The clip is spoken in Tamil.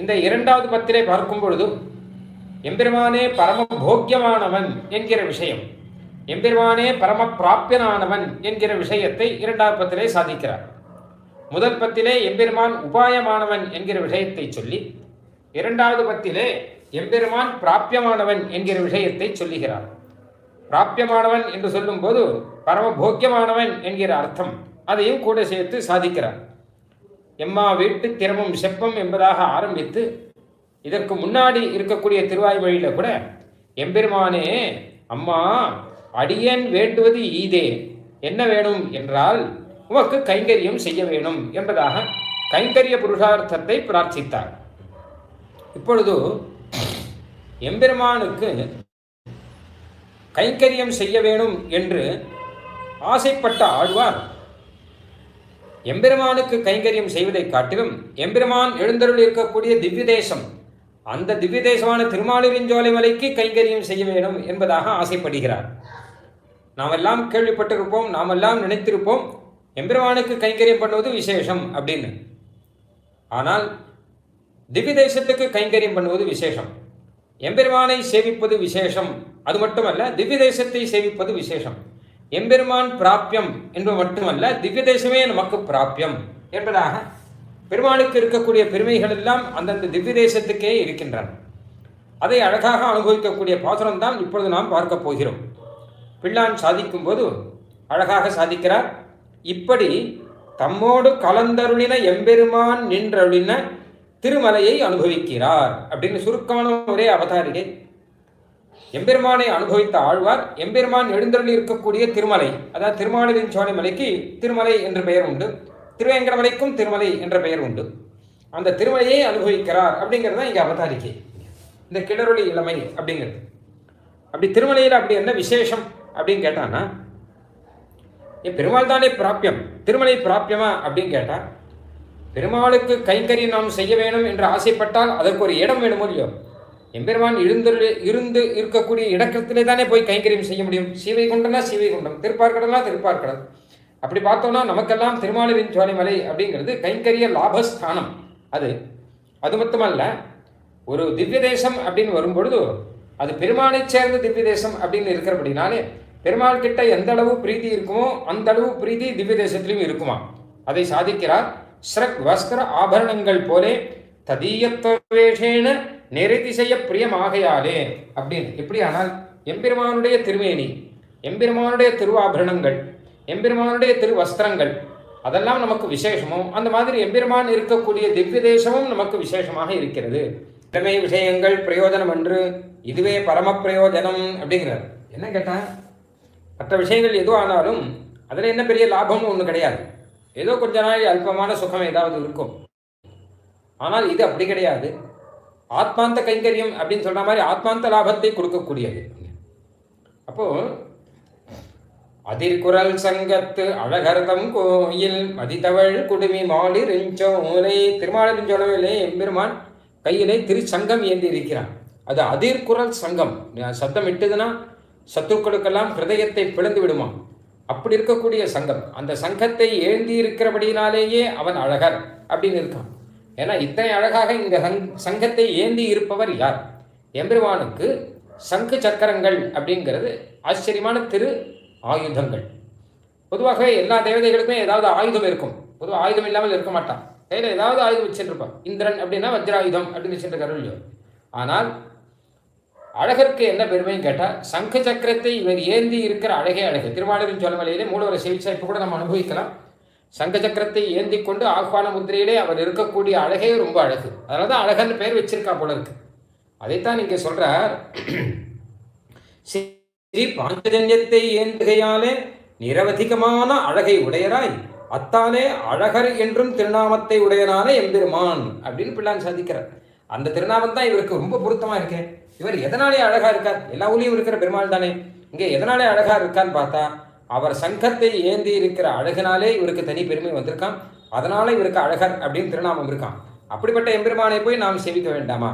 இந்த இரண்டாவது பத்திரை பார்க்கும் பொழுது எம்பெருமானே பரம போக்கியமானவன் என்கிற விஷயம் எம்பெருமானே பரம பிராப்தியனானவன் என்கிற விஷயத்தை இரண்டாவது பத்திலே சாதிக்கிறார். முதல் பத்திலே எம்பெருமான் உபாயமானவன் என்கிற விஷயத்தை சொல்லி இரண்டாவது பத்திலே எம்பெருமான் பிராப்பியமானவன் என்கிற விஷயத்தை சொல்லுகிறார். பிராப்பியமானவன் என்று சொல்லும்போது பரம போக்கியமானவன் என்கிற அர்த்தம் அதையும் கூட சேர்த்து சாதிக்கிறார். எம்மா வீட்டு திறமும் செப்பம் என்பதாக ஆரம்பித்து இதற்கு முன்னாடி இருக்கக்கூடிய திருவாய் வழியில கூட எம்பெருமானே அம்மா அடியேன் வேண்டுவது ஈதே. என்ன வேணும் என்றால் உமக்கு கைங்கரியம் செய்ய வேணும் என்பதாக கைங்கரிய புருஷார்த்தத்தை பிரார்த்தித்தார். இப்பொழுது எம்பெருமானுக்கு கைங்கரியம் செய்ய வேணும் என்று ஆசைப்பட்ட ஆழ்வார் எம்பெருமானுக்கு கைங்கரியம் செய்வதை காட்டிலும் எம்பெருமான் எழுந்தருள் இருக்கக்கூடிய திவ்ய தேசம் அந்த திவ்ய தேசமான திருமாலிருஞ்சோலை மலைக்கு கைங்கரியம் செய்ய வேண்டும் என்பதாக ஆசைப்படுகிறார். நாம் எல்லாம் கேள்விப்பட்டிருப்போம் நாமெல்லாம் நினைத்திருப்போம் எம்பெருமானுக்கு கைங்கரியம் பண்ணுவது விசேஷம் அப்படின்னு. ஆனால் திவ்ய தேசத்துக்கு கைங்கரியம் பண்ணுவது விசேஷம். எம்பெருமானை சேவிப்பது விசேஷம் அது மட்டுமல்ல திவ்ய தேசத்தை சேவிப்பது விசேஷம். எம்பெருமான் பிராபியம் என்பது மட்டுமல்ல திவ்ய தேசமே நமக்கு பிராபியம் என்பதாக பெருமாளுக்கு இருக்கக்கூடிய பெருமைகள் எல்லாம் அந்தந்த திவ்ய தேசத்துக்கே இருக்கின்றன. அதை அழகாக அனுபவிக்கக்கூடிய பாசுரம் தான் இப்பொழுது நாம் பார்க்க போகிறோம். பிள்ளான் சாதிக்கும் போது அழகாக சாதிக்கிறார். இப்படி தம்மோடு கலந்தருளின எம்பெருமான் நின்றருளின திருமலையை அனுபவிக்கிறார் அப்படின்னு சுருக்கமான ஒரே அவதாரிகை எம்பெருமானை அனுபவித்த ஆழ்வார் எம்பெருமான் எழுந்தருளி இருக்கக்கூடிய திருமலை அதாவது திருமாலின் சோலை மலைக்கு திருமலை என்ற பெயர் உண்டு. திருவேங்கடமலைக்கும் திருமலை என்ற பெயர் உண்டு. அந்த திருமலையை அனுபவிக்கிறார் அப்படிங்கிறது தான் இங்கே அவதாரிக்கை. இந்த கிடருளி இளமை அப்படிங்கிறது. அப்படி திருமலையில் அப்படி என்ன விசேஷம் அப்படின்னு கேட்டான்னா என் பெருமாள் தானே பிராப்பியம் திருமலை பிராப்பியமா அப்படின்னு கேட்டா பெருமாளுக்கு கைங்கறி நாம் செய்ய வேணும் என்று ஆசைப்பட்டால் அதற்கு ஒரு இடம் வேணுமோ இல்லையோ? எம்பெருமான் இருந்து இருந்து இருக்கக்கூடிய இடத்திலே தானே போய் கைங்கரியம் செய்ய முடியும்? சீவை கொண்டனா சீவை குண்டம். திருப்பார்கடலா திருப்பார்கடல். அப்படி பார்த்தோம்னா நமக்கெல்லாம் திருமாலின் சோலைமலை அப்படிங்கிறது கைங்கரிய லாபஸ்தானம். அது அது மட்டுமல்ல ஒரு திவ்ய தேசம் அப்படின்னு வரும்பொழுது அது பெருமானை சேர்ந்த திவ்ய தேசம் அப்படின்னு இருக்கிறபடினாலே பெருமாள் கிட்ட எந்த அளவு பிரீதி இருக்குமோ அந்த அளவு பிரீதி திவ்ய தேசத்திலும் இருக்குமா? அதை சாதிக்கிறார் ஸ்ரக் வஸ்திர ஆபரணங்கள் போலே ததீயத்வேஷேன நெறிதிசைய பிரியமாகையாலே அப்படின்னு. எப்படி ஆனால் எம்பெருமானுடைய திருமேனி எம்பெருமானுடைய திருவாபரணங்கள் எம்பெருமானுடைய திருவஸ்திரங்கள் அதெல்லாம் நமக்கு விசேஷமோ அந்த மாதிரி எம்பெருமான் இருக்கக்கூடிய திவ்ய தேசமும் நமக்கு விசேஷமாக இருக்கிறது. திறமை விஷயங்கள் பிரயோஜனம் என்று இதுவே பரம பிரயோஜனம் அப்படிங்கிறார். என்ன கேட்டால் மற்ற விஷயங்கள் எதுவும் ஆனாலும் அதில் என்ன பெரிய லாபமும் ஒன்றும் கிடையாது. ஏதோ கொஞ்ச நாள் அல்பமான சுகம் ஏதாவது இருக்கும். ஆனால் இது அப்படி கிடையாது. ஆத்மாந்த கைங்கரியம் அப்படின்னு சொல்கிற மாதிரி ஆத்மாந்த லாபத்தை கொடுக்கக்கூடியது. அப்போ அதிர்குரல் சங்கத்து அழகர்தம் கோயில் மதிதவள் குடுமி மாலிருஞ்சோலை திருமாலிருஞ்சோலையிலே எம்பெருமான் கையிலே திருச்சங்கம் ஏந்தி இருக்கிறான் அது அதிர்குரல் சங்கம். சத்தம் இட்டுதுன்னா சத்துருக்களுக்கெல்லாம் ஹிருதயத்தை பிளந்து விடுமா? அப்படி இருக்கக்கூடிய சங்கம். அந்த சங்கத்தை ஏந்தி இருக்கிறபடியினாலேயே அவன் அழகர் அப்படின்னு இருக்கான். ஏன்னா இத்தனை அழகாக இந்த சங் சங்கத்தை ஏந்தி இருப்பவர் யார்? எம்பெருமானுக்கு சங்கு சக்கரங்கள் அப்படிங்கிறது ஆச்சரியமான திரு ஆயுதங்கள். பொதுவாகவே எல்லா தேவதைகளுக்குமே ஏதாவது ஆயுதம் இருக்கும். பொதுவாக ஆயுதம் இல்லாமல் இருக்க மாட்டான். கையில் ஏதாவது ஆயுதம் வச்சுருப்பான். இந்திரன் அப்படின்னா வஜ்ராயுதம் அப்படின்னு வச்சுருக்காரு இல்லையோ? ஆனால் அழகருக்கு என்ன பெருமைன்னு கேட்டால் சங்கு சக்கரத்தை இவர் ஏந்தி இருக்கிற அழகே அழகு. திருமாலின் ஜோலமலையிலே மூலவரை சேவிச்சா இப்போ கூட நம்ம அனுபவிக்கலாம். சங்க சக்கரத்தை ஏந்தி கொண்டு ஆஹ்வான முத்திரையிலே அவர் இருக்கக்கூடிய அழகே ரொம்ப அழகு. அதனால தான் அழகன்னு பேர் வச்சிருக்கா போல இருக்கு. அதைத்தான் இங்கே சொல்றார். ஸ்ரீ பாஞ்சஜன்யத்தை ஏந்துகையாலே நிரவதிகமான அழகை உடையராய் அத்தாலே அழகர் என்றும் திருநாமத்தை உடையனான எம்பெருமான் அப்படின்னு பிள்ளான் சாதிக்கிறார். அந்த திருநாமம் தான் இவருக்கு ரொம்ப பொருத்தமாக இருக்கேன் இவர் எதனாலே அழகா இருக்கார்? எல்லா ஊர்லேயும் இருக்கிற பெருமாள் தானே. இங்கே எதனாலே அழகா இருக்கான்னு பார்த்தா அவர் சங்கத்தை ஏந்தி இருக்கிற அழகினாலே இவருக்கு தனி பெருமை வந்திருக்கான் அதனால இவருக்கு அழகர் அப்படின்னு திருநாமம் இருக்கான் அப்படிப்பட்ட எம்பெருமானை போய் நாம் சேவிக்க வேண்டாமா?